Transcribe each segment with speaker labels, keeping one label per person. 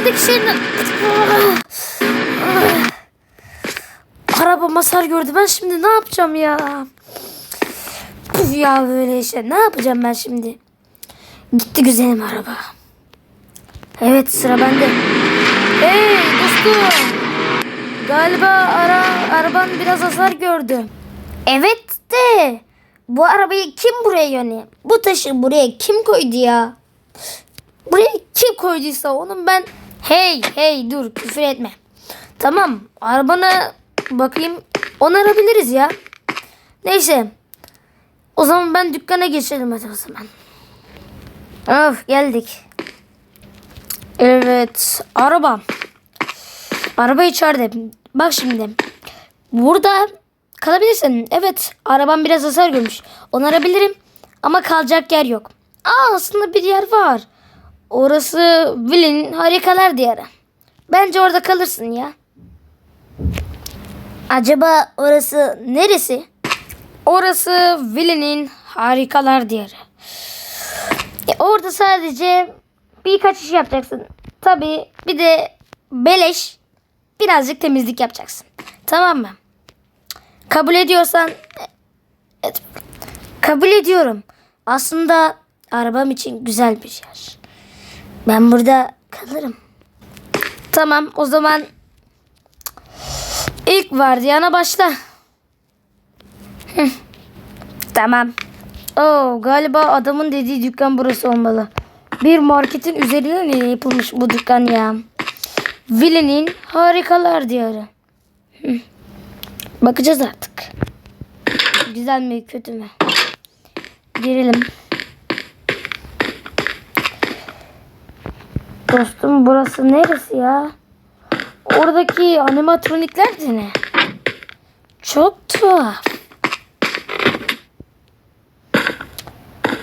Speaker 1: öndeki şeyin... Araba hasar gördü. Ben şimdi ne yapacağım ya? Püf ya böyle şey. Ne yapacağım ben şimdi? Gitti güzelim araba. Evet sıra bende. Hey dostum. Galiba ara, araban biraz hasar gördü. Evet de bu arabayı kim buraya yani? Bu taşı buraya kim koydu ya? Buraya kim koyduysa onun ben... Hey hey dur küfür etme. Tamam arabana bakayım onarabiliriz ya. Neyse. O zaman ben dükkana geçelim hadi o zaman. Of geldik. Evet araba. Araba içeride. Bak şimdi. Burada kalabilirsin. Evet arabam biraz hasar görmüş. Onarabilirim ama kalacak yer yok. Aa aslında bir yer var. Orası Will'in harikalar diyarı. Bence orada kalırsın ya. Acaba orası neresi? Orası Will'in harikalar diyarı. E, orada sadece birkaç iş yapacaksın. Tabii bir de beleş birazcık temizlik yapacaksın. Tamam mı? Kabul ediyorsan et. Kabul ediyorum. Aslında arabam için güzel bir yer. Ben burada kalırım. Tamam o zaman ilk vardiyana başla. Tamam. Oo, galiba adamın dediği dükkan burası olmalı. Bir marketin üzerine mi yapılmış bu dükkan ya? Willy'nin harikalar diyarı. Bakacağız artık. Güzel mi kötü mü? Girelim. Dostum burası neresi ya? Oradaki animatronikler de ne? Çok tuhaf.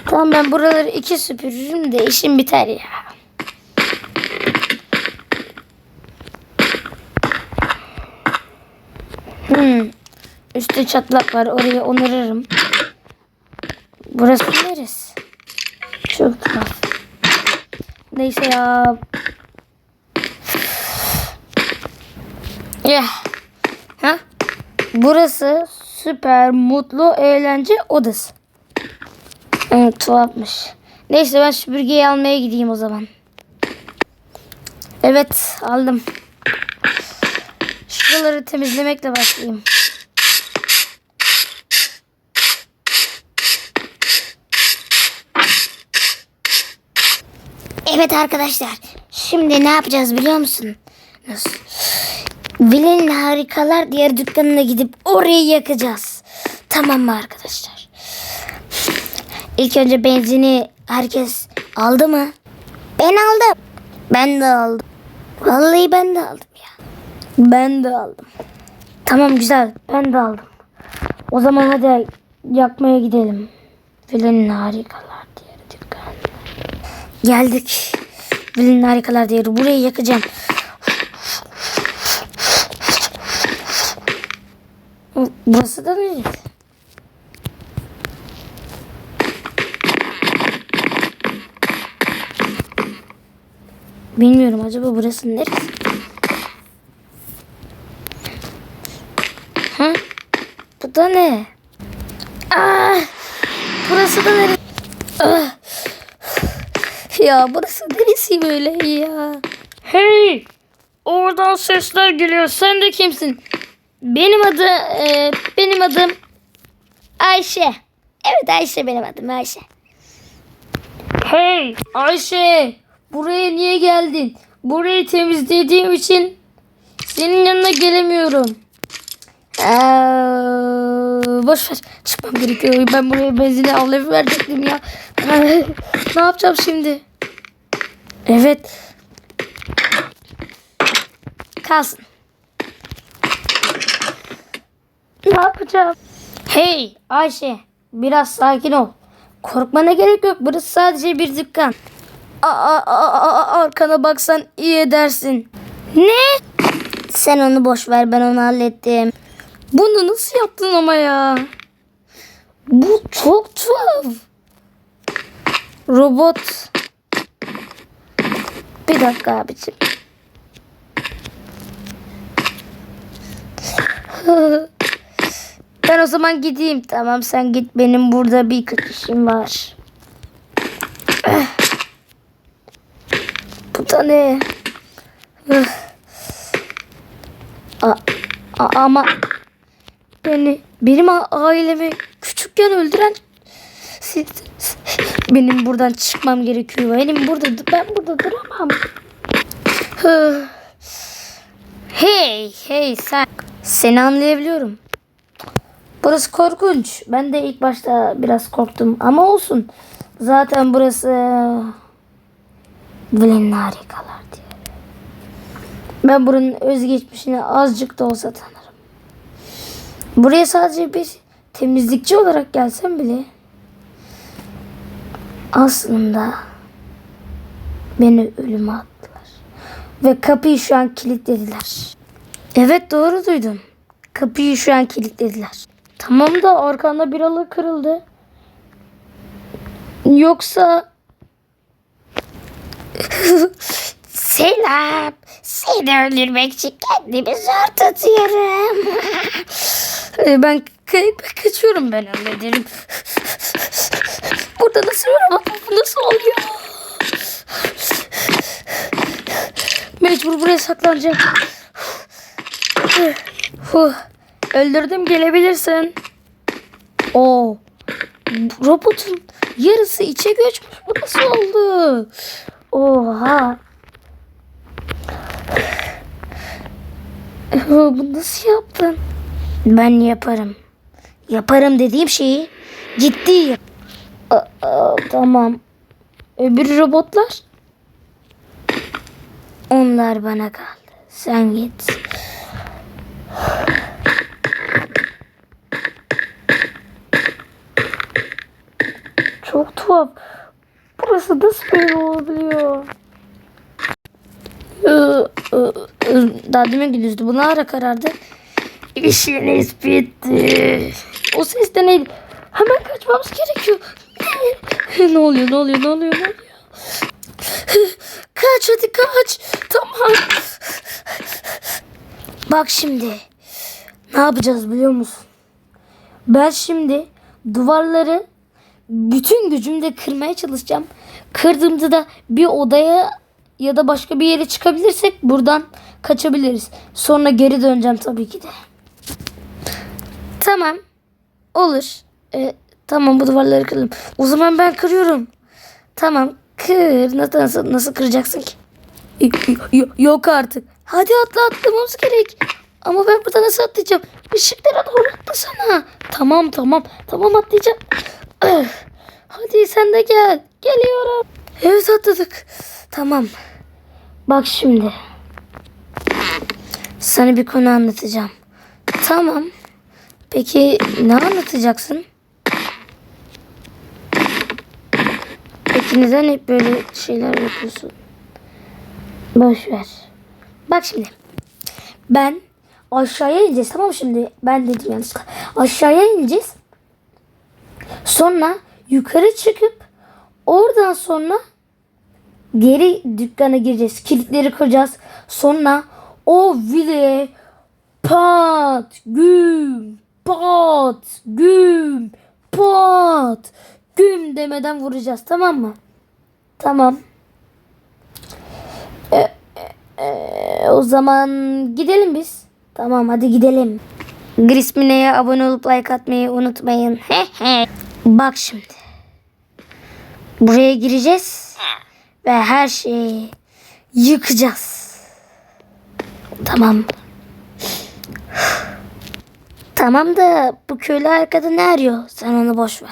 Speaker 1: Tamam ben buraları iki süpürürüm de işim biter ya. Hmm. Üstte çatlak var. Orayı onarırım. Burası neresi? Çok tuhaf. Neyse ya. Ya. Ha? Burası süper mutlu eğlence odası. Evet, tuhafmış. Neyse ben süpürgeyi almaya gideyim o zaman. Evet aldım. Şuraları temizlemekle başlayayım. Evet arkadaşlar. Şimdi ne yapacağız biliyor musun? Nasıl? Vilin harikalar diğer dükkanına gidip orayı yakacağız. Tamam mı arkadaşlar? İlk önce benzini herkes aldı mı? Ben aldım. Ben de aldım. Vallahi ben de aldım ya. Ben de aldım. Tamam güzel. Ben de aldım. O zaman hadi yakmaya gidelim. Vilin harikalar. Geldik. Vilin harikalar diğeri. Burayı yakacağım. Burası da neresi? Bilmiyorum acaba burası neresi? Ha? Bu da ne? Aa, burası da neresi? Ah. Ya burası neresi böyle ya? Hey! Oradan sesler geliyor. Sen de kimsin? Benim adı e, benim adım Ayşe. Evet Ayşe benim adım Ayşe. Hey Ayşe! Buraya niye geldin? Burayı temizlediğim için senin yanına gelemiyorum. Ee, boş ver. Çıkmam gerekiyor. Ben buraya benzine avlayıp verecektim ya. ne yapacağım şimdi? Evet. Kalsın. Ne yapacağım? Hey Ayşe. Biraz sakin ol. Korkmana gerek yok. Burası sadece bir dükkan. Aa, aa, aa, arkana baksan iyi edersin. Ne? Sen onu boş ver ben onu hallettim. Bunu nasıl yaptın ama ya? Bu çok tuhaf. Robot. Bir dakika abicim. ben o zaman gideyim. Tamam sen git benim burada bir kırk işim var. Bu da ne? a, a, ama beni benim ailemi küçükken öldüren siz benim buradan çıkmam gerekiyor. Benim burada ben burada duramam. Hey, hey sen. Seni anlayabiliyorum. Burası korkunç. Ben de ilk başta biraz korktum ama olsun. Zaten burası Vlen'in harikalar diye. Ben buranın özgeçmişini azıcık da olsa tanırım. Buraya sadece bir temizlikçi olarak gelsem bile aslında beni ölüme attılar. Ve kapıyı şu an kilitlediler. Evet doğru duydum. Kapıyı şu an kilitlediler. Tamam da arkanda bir alı kırıldı. Yoksa... Selam. Seni öldürmek için kendimi zor tutuyorum. Ee, ben, ka- kaçıyorum ben hallederim. Burada nasıl öğrenmem? Bu nasıl oluyor? Mecbur buraya saklanacağım. Öldürdüm gelebilirsin. Oo. Robotun yarısı içe göçmüş. Bu nasıl oldu? Oha. Bu nasıl yaptın? Ben yaparım. Yaparım dediğim şeyi ciddi yap. Tamam. Öbür robotlar? Onlar bana kaldı. Sen git. Çok tuhaf. Burası nasıl böyle olabiliyor? Ee, e, e, Daha demin gündüzdü. Bu ne ara karardı? İşiniz bitti. O ses de neydi? Hemen kaçmamız gerekiyor. Ne oluyor? Ne oluyor? Ne oluyor? Ne oluyor? Kaç hadi kaç. Tamam. Bak şimdi. Ne yapacağız biliyor musun? Ben şimdi duvarları bütün gücümle kırmaya çalışacağım. Kırdığımda da bir odaya ya da başka bir yere çıkabilirsek buradan kaçabiliriz. Sonra geri döneceğim tabii ki de. Tamam. Olur. Ee, tamam bu duvarları kıralım. O zaman ben kırıyorum. Tamam. Kır. Nasıl, nasıl, nasıl kıracaksın ki? Yok artık. Hadi atla atlamamız gerek. Ama ben burada nasıl atlayacağım? Işıklara doğru atlasana. Tamam tamam. Tamam atlayacağım. Ah, Hadi sen de gel. Geliyorum. Evet atladık. Tamam. Bak şimdi. Sana bir konu anlatacağım. Tamam. Peki ne anlatacaksın? Neden hep böyle şeyler yapıyorsun? Boş ver. Bak şimdi. Ben aşağıya ineceğiz tamam şimdi? Ben dedim yanlışlıkla. Aşağıya ineceğiz. Sonra yukarı çıkıp oradan sonra geri dükkana gireceğiz. Kilitleri kıracağız. Sonra o vileye pat güm pat güm pat güm demeden vuracağız tamam mı? Tamam. E, e, e, o zaman gidelim biz. Tamam hadi gidelim. Grismine'ye abone olup like atmayı unutmayın. Bak şimdi. Buraya gireceğiz ve her şeyi yıkacağız. Tamam. Tamam da bu köylü arkada ne arıyor? Sen onu boş ver.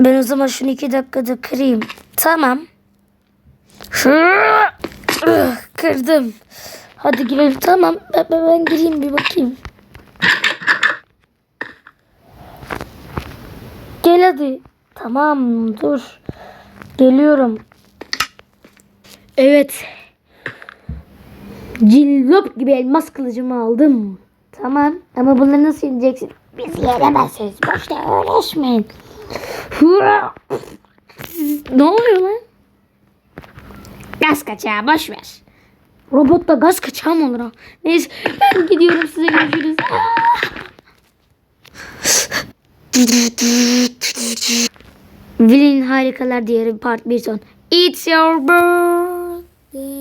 Speaker 1: Ben o zaman şunu iki dakikada kırayım. Tamam. Kırdım. Hadi girelim. Tamam. Ben, ben, ben gireyim bir bakayım. Gel hadi. Tamam dur. Geliyorum. Evet. Cillop gibi elmas kılıcımı aldım. Tamam ama bunları nasıl yeneceksin? Biz yenemezsiniz. Boşta uğraşmayın. Ne oluyor lan? Gaz kaçağı boş ver. Robotta gaz kaçağı mı olur? Neyse ben gidiyorum size görüşürüz. Villain Harikalar Diyarı Part 1 son. It's your birthday.